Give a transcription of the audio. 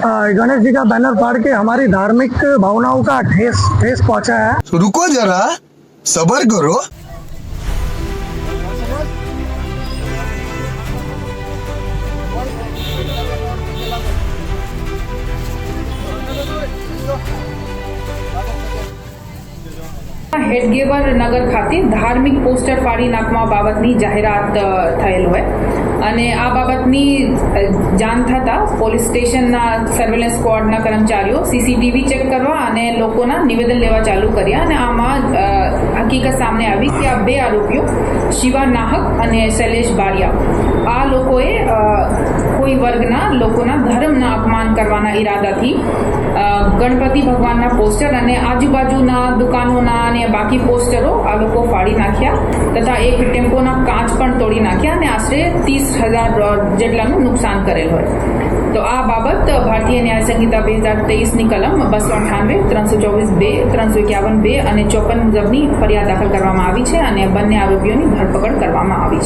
अ, गणेश जी का बैनर फाड़ के हमारी धार्मिक भावनाओं का ठेस ठेस पहुंचा है रुको जरा सबर करो હેડગેવર નગર ખાતે ધાર્મિક પોસ્ટર ફાડી નાખવા બાબતની જાહેરાત થયેલ હોય. અને આ બાબતની જાણ થતાં પોલીસ સ્ટેશનના સર્વેલન્સ સ્ક્વોડના કર્મચારીઓ સીસીટીવી ચેક કરવા અને લોકોના નિવેદન લેવા ચાલુ કર્યા અને આમાં હકીકત સામે આવી કે આ બે આરોપીઓ શિવા નાહક અને શૈલેષ બારિયા. આ વર્ગના લોકોના ધર્મના અપમાન કરવાના ઈરાદાથી ગણપતિ ભગવાનના પોસ્ટર અને આજુબાજુના દુકાનોના અને બાકી પોસ્ટરો આ લોકો ફાડી નાખ્યા તથા એક ટેમ્પોના કાચ પણ તોડી નાખ્યા અને આશરે ત્રીસ હજાર જેટલાનું નુકસાન કરેલ હોય. તો આ બાબત ભારતીય ન્યાય સંહિતા બે હજાર તેવીસની કલમ બસો અઠાનવે ત્રણસો ચોવીસ બે, ત્રણસો એકાવન બે અને ચોપન મુજબની ફરિયાદ દાખલ કરવામાં આવી છે અને બંને આરોપીઓની ધરપકડ કરવામાં આવી છે.